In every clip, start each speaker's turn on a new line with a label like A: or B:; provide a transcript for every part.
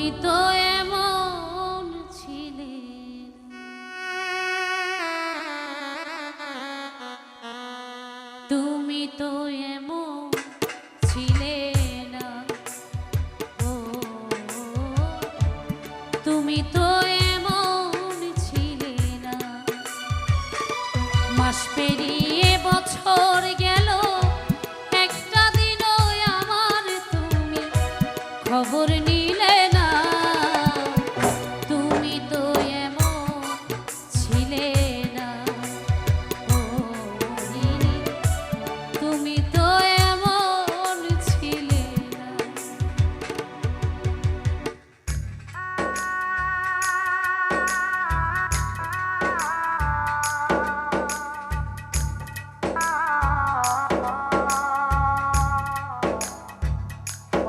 A: তুমি তো এমন ছিলে। তুমি তো এমন ছিলে না। ও, তুমি তো এমন ছিলে না। মাস পেরিয়ে বছর গেল, একটা দিনও আমার তুমি খবর নিলে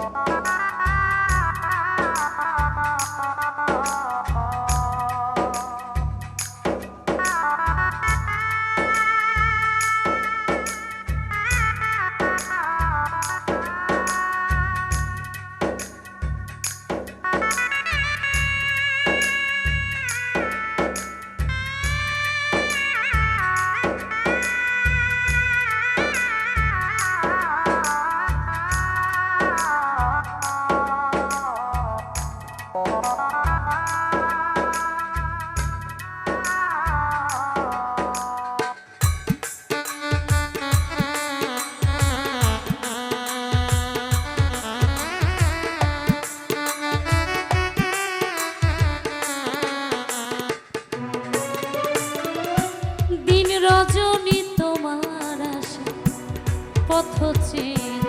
A: Bye. পথ চেখা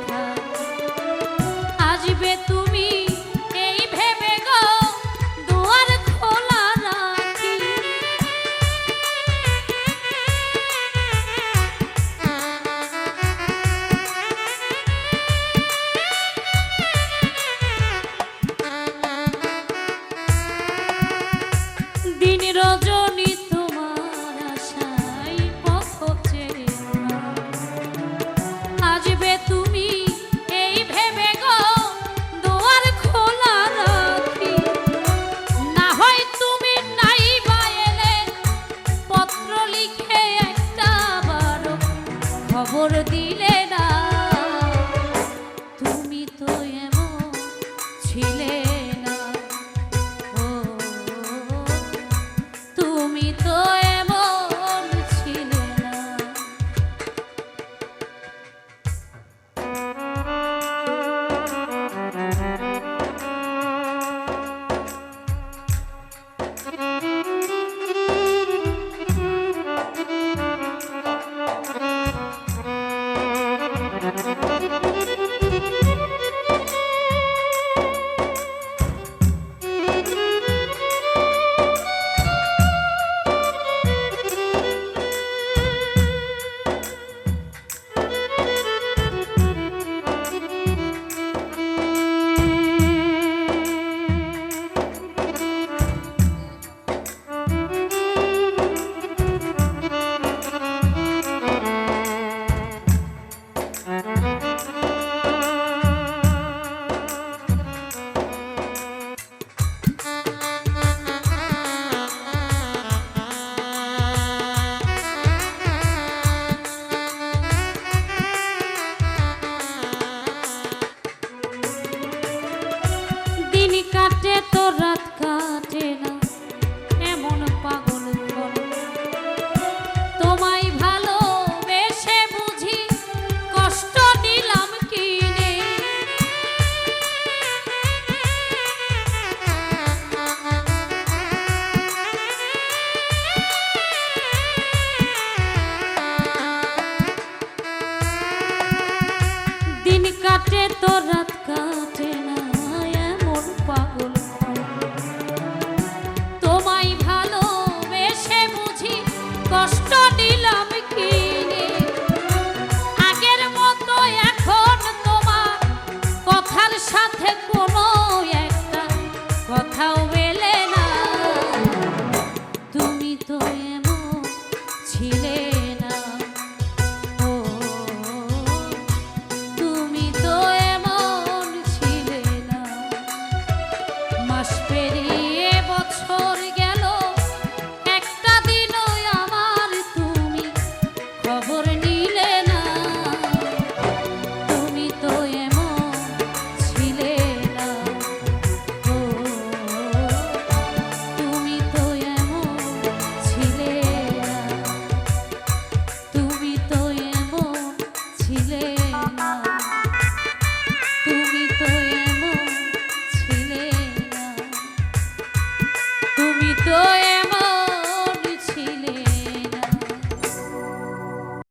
A: মোর দিলে না